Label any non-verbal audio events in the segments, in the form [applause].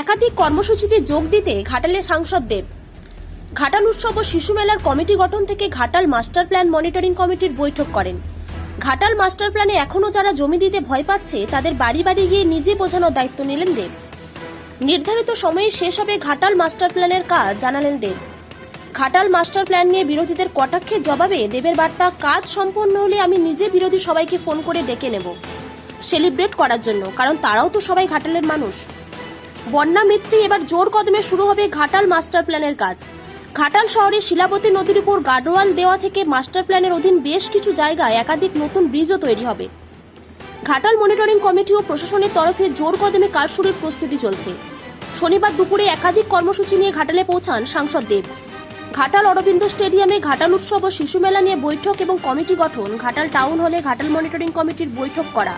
একাধিক কর্মসূচিতে যোগ দিতে ঘাটালে সাংসদ দেব। ঘাটাল উৎসব ও শিশু মেলার কমিটি গঠন থেকে ঘাটাল মাস্টার প্ল্যান মনিটরিং কমিটির বৈঠক করেন। ঘাটাল মাস্টার প্ল্যানে এখনও যারা জমি দিতে ভয় পাচ্ছে, তাদের বাড়ি বাড়ি গিয়ে নিজে বোঝানোর দায়িত্ব নিলেন দেব। নির্ধারিত সময়ে শেষ হবে ঘাটাল মাস্টার প্ল্যানের কাজ, জানালেন দেব। ঘাটাল মাস্টার প্ল্যান নিয়ে বিরোধীদের কটাক্ষের জবাবে দেবের বার্তা, কাজ সম্পন্ন হলে আমি নিজে বিরোধী সবাইকে ফোন করে ডেকে নেব। সেলিব্রেট করার জন্য, কারণ তারাও তো সবাই ঘাটালের মানুষ। বন্যা মৃত্যু এবার জোর কদমে শুরু হবে ঘাটাল মাস্টার প্ল্যানের কাজ। ঘাটাল শহরে শিলাবতী নদীর উপর গার্ডওয়াল দেওয়া থেকে মাস্টার প্ল্যানের অধীন বেশ কিছু জায়গায় একাধিক নতুন ব্রিজও তৈরি হবে। ঘাটাল মনিটরিং কমিটি ও প্রশাসনের তরফে জোর কদমে কাজ শুরুর প্রস্তুতি চলছে। শনিবার দুপুরে একাধিক কর্মসূচি নিয়ে ঘাটালে পৌঁছান সাংসদ দেব। ঘাটাল অরবিন্দ স্টেডিয়ামে ঘাটাল উৎসব ও শিশু মেলা নিয়ে বৈঠক এবং কমিটি গঠন। ঘাটাল টাউন হলে ঘাটাল মনিটরিং কমিটির বৈঠক করা।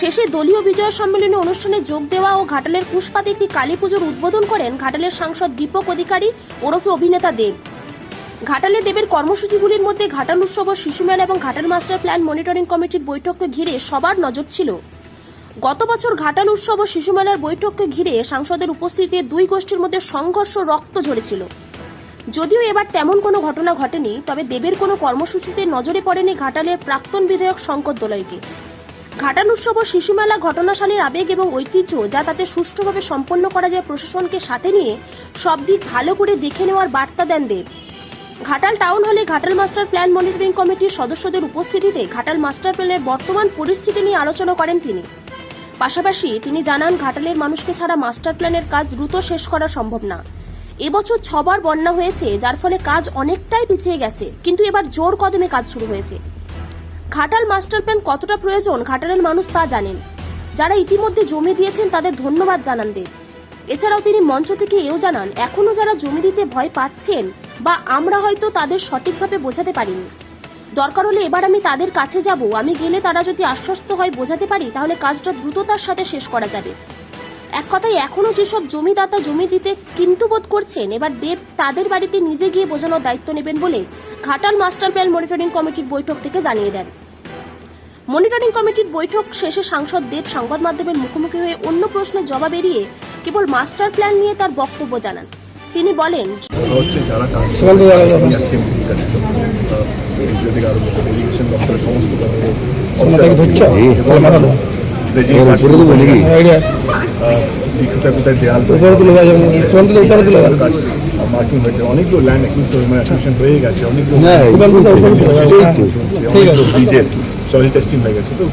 শেষে দলীয় বিজয় সম্মেলনী অনুষ্ঠানে যোগ দেওয়া ও ঘাটালের পুষ্পাতে একটি কালী পুজোর উদ্বোধন করেন ঘাটালের সাংসদ দীপক অধিকারী, ওরফে অভিনেতা দেব। ঘাটালে দেবের কর্মসূচিগুলির মধ্যে ঘাটাল উৎসব শিশু মেলা এবং ঘাটাল মাস্টার প্ল্যান মনিটরিং কমিটির বৈঠককে ঘিরে সবার নজর ছিল। গত বছর ঘাটাল উৎসব ও শিশু মেলার বৈঠককে ঘিরে সাংসদের উপস্থিতিতে দুই গোষ্ঠীর মধ্যে সংঘর্ষ রক্ত ঝরেছিল। যদিও এবার তেমন কোনো ঘটনা ঘটেনি, তবে দেবের কোনো কর্মসূচিতে নজরে পড়েনি ঘাটালের প্রাক্তন বিধায়ক শঙ্কর দোলাইকে। ঘাটাল উৎসব ও শিশুমেলা ঘটনাশালীর আবেগ এবং ঐতিহ্য যা তাতে সুষ্ঠুভাবে সম্পন্ন করা যায় প্রশাসনকে সাথে নিয়ে সব দিক ভালো করে দেখে নেওয়ার বার্তা দেন দেব। ঘাটাল টাউন হলে ঘাটাল মাস্টার প্ল্যান মনিটরিং কমিটির সদস্যদের উপস্থিতিতে ঘাটাল মাস্টার প্ল্যানের বর্তমান পরিস্থিতি নিয়ে আলোচনা করেন তিনি। পাশাপাশি তিনি জানান, ঘাটালের মানুষকে ছাড়া মাস্টার প্ল্যানের কাজ দ্রুত শেষ করা সম্ভব না। এবছর ছবার বন্যা হয়েছে, যার ফলে কাজ অনেকটাই পিছিয়ে গেছে, কিন্তু এবার জোর কদমে কাজ শুরু হয়েছে। ঘাটাল মাস্টার প্ল্যান কতটা প্রয়োজন ঘাটালের মানুষ তা জানেন। যারা ইতিমধ্যে জমি দিয়েছেন তাদের ধন্যবাদ জানান দেব এছাড়াও তিনি মঞ্চ থেকে এও জানান এখনও যারা জমি দিতে ভয় পাচ্ছেন বা আমরা হয়তো তাদের সঠিকভাবে বোঝাতে পারিনি। দরকার হলে এবার আমি তাদের কাছে যাব, আমি গেলে তারা যদি আশ্বস্ত হয় বোঝাতে পারি, তাহলে কাজটা দ্রুততার সাথে শেষ করা যাবে। এক কথায় এখনও যেসব জমিদাতা জমি দিতে কিন্তু বোধ করছেন এবার দেব তাদের বাড়িতে নিজে গিয়ে বোঝানোর দায়িত্ব নেবেন বলে ঘাটাল মাস্টার প্ল্যান মনিটরিং কমিটির বৈঠক থেকে জানিয়ে দেন। মনিটরিং কমিটির বৈঠক শেষে সাংসদ দেব সংবাদ মাধ্যমের মুখোমুখি হয়ে অন্য প্রশ্নের জবাব এড়িয়ে কেবল মাস্টার প্ল্যান নিয়ে তার বক্তব্য জানান। তিনি বলেন হচ্ছে যারা আজকে যদি আরও ইরিগেশন দপ্তরের সমস্ত কোথায় দেয়াল মার্কিং হয়েছে হয়ে গেছে অনেকগুলো ব্রিজের সয়েল হয়ে গেছে তো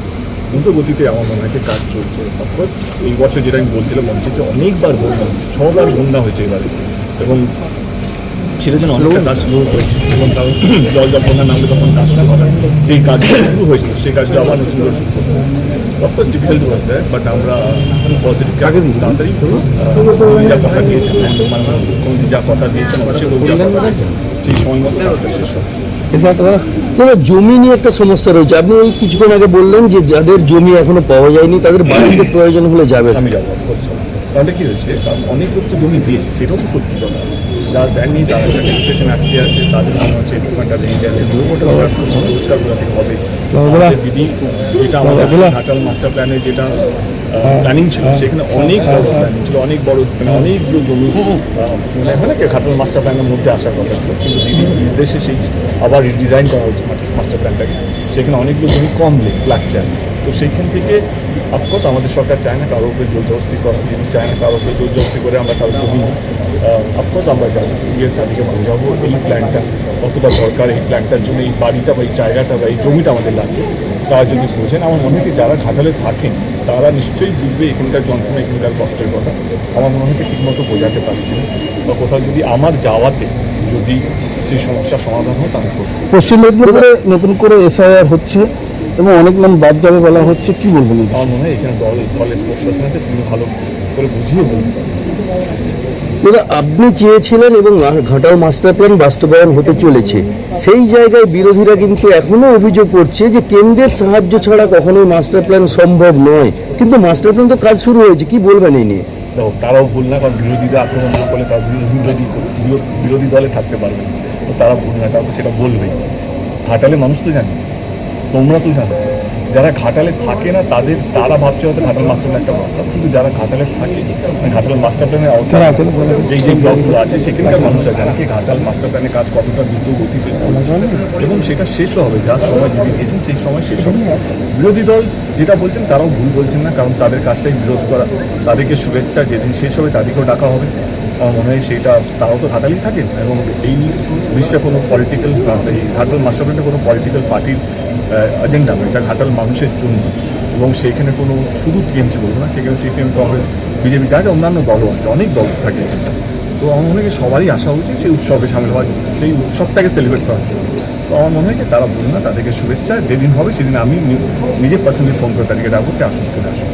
দ্রুত গতিতে আমার মনে কাজ চলছে অফকোর্স এই বছর যেটা আমি বলছিলাম মঞ্চে অনেকবার বন্যা হচ্ছে ছবার বন্যা হয়েছে এবারে এবং সেটার জন্য অনেকটা কাজ শুরু হয়েছে। এবং তাও জল যখন নামলে তখন কাজ শুরু হবে যেই কাজটা শুরু হয়েছিল সেই কাজটা আবার নতুন করে শুরু করতে of course difficult was that but আমরা পজিটিভ আগে তাড়াতাড়ি যা কথা দিয়েছেন মানে মুখ্যমন্ত্রী যা কথা দিয়েছেন অবশ্যই সেই সময় মতো কাজটা শেষ হবে। দাদা জমি নিয়ে একটা সমস্যা রয়েছে। আপনি এই কিছুক্ষণ আগে বললেন যে যাদের জমি এখনও পাওয়া যায়নি তাদের বাড়িতে [coughs] প্রয়োজন হলে যাবে। আমি যাব তাহলে কি হয়েছে? অনেক লোক তো জমি দিয়েছে সেটাও তো সত্যি কথা। যারা দেননি তারা রেজিস্ট্রেশন আটকে আছে তাদের মনে হচ্ছে দোকানটা ভেঙে গেছে ওটা পরিষ্কার করা থেকে হবে। দিদি যেটা আমাদের ঘাটাল মাস্টার প্ল্যানে যেটা প্ল্যানিং ছিল সেখানে অনেক বড় প্ল্যানিং ছিল অনেক বড় মানে অনেকগুলো জমি মানে হয় না কি ঘাটাল মাস্টার প্ল্যানের মধ্যে আসার কথা ছিল কিন্তু দিদির নির্দেশে সেই আবার রিডিজাইন করা হয়েছে মাস্টার প্ল্যানটাকে সেখানে অনেকগুলো জমি কম লেগ লাগছে তো সেইখান থেকে অফকোর্স আমাদের সরকার চায় না কারোর উপরে জোর জবস্তি করা দিদি চায় না কারোর উপরে জোর জবস্তি করে আমরা কারোর জমি অফকোর্স আমরা যাব, গিয়ে তাদেরকে মানে যাব, এই প্ল্যানটা কতটা দরকার এই প্ল্যানটার জন্য, এই বাড়িটা বা এই জায়গাটা বা এই জমিটা আমাদের লাগবে। তারা যদি বোঝেন, আমার মনে হয় যারা ঘাটালে থাকেন, তারা নিশ্চয়ই বুঝবে এখানকার যন্ত্রণা, এখানকার কষ্টের কথা। আমার মনে হয় ঠিকমতো বোঝাতে পারছি না। বা কোথাও যদি আমার যাওয়াতে যদি সেই সমস্যার সমাধান হয়, তাহলে পশ্চিম মেদিনীপুরে নতুন করে এসআইআর হচ্ছে। এবং অনেক নাম বাদ যাবে বলা হচ্ছে কি বলবেন আমার মনে হয় এখানে দল দলের আছে তিনি ভালো করে বুঝিয়ে বলতে দাদা আপনি চেয়েছিলেন এবং ঘাটাল মাস্টার প্ল্যান বাস্তবায়ন হতে চলেছে। সেই জায়গায় বিরোধীরা কিন্তু এখনও অভিযোগ করছে যে কেন্দ্রের সাহায্য ছাড়া কখনোই মাস্টার প্ল্যান সম্ভব নয়। কিন্তু মাস্টার প্ল্যান তো কাজ শুরু হয়েছে কি বলবেন এই নিয়ে? তারাও ভুল না কারণ বিরোধীদের আক্রমণ না করলে তারা বিরোধী বিরোধী বিরো- বিরোধী দলে থাকতে পারবে তো তারা ভুল না তারা সেটা বলবেই। ঘাটালে মানুষ তো জানে। তোমরা তো জানো যারা ঘাটালে থাকে না তাদের তারা ভাবছে হয়তো ঘাটাল মাস্টার প্ল্যান একটা দরকার কিন্তু যারা ঘাটালে থাকে মানে ঘাটাল মাস্টার প্ল্যানের আওতায় এই যে ব্লকগুলো আছে সেখানকার মানুষরা জানে কি ঘাটাল মাস্টার প্ল্যানের কাজ কতটা দ্রুত গতিতে চলছে এবং সেটা শেষও হবে যা সময় যদি দিয়েছেন সেই সময় শেষ হবে। বিরোধী দল যেটা বলছেন তারাও ভুল বলছেন না কারণ তাদের কাজটাই বিরোধ করা তাদেরকে শুভেচ্ছা যেদিন শেষ হবে তাদেরকেও ডাকা হবে। আমার মনে হয় সেটা তারাও তো ঘাটালেই থাকেন। এবং এই জিনিসটা কোনো পলিটিক্যাল ঘাটাল মাস্টার প্ল্যানটা কোনো পলিটিক্যাল পার্টির এজেন্ডা নয় এটা ঘাটাল মানুষের জন্য। এবং সেখানে কোনো শুধু টিএমসি বলব না, সেখানে সিপিএম কংগ্রেস বিজেপি যা যা অন্যান্য দলও আছে, অনেক দল থাকে। তো আমার মনে হয় সবারই আসা উচিত সেই উৎসবে সামিল হওয়ার সেই উৎসবটাকে সেলিব্রেট করার জন্য। তো আমার মনে হয় তারা বলুন না, তাদেরকে শুভেচ্ছা, যেদিন হবে সেদিন আমি নিজে পার্সোনালি ফোন করে তাদেরকে ডাকবো কি আসুন চলে আসুন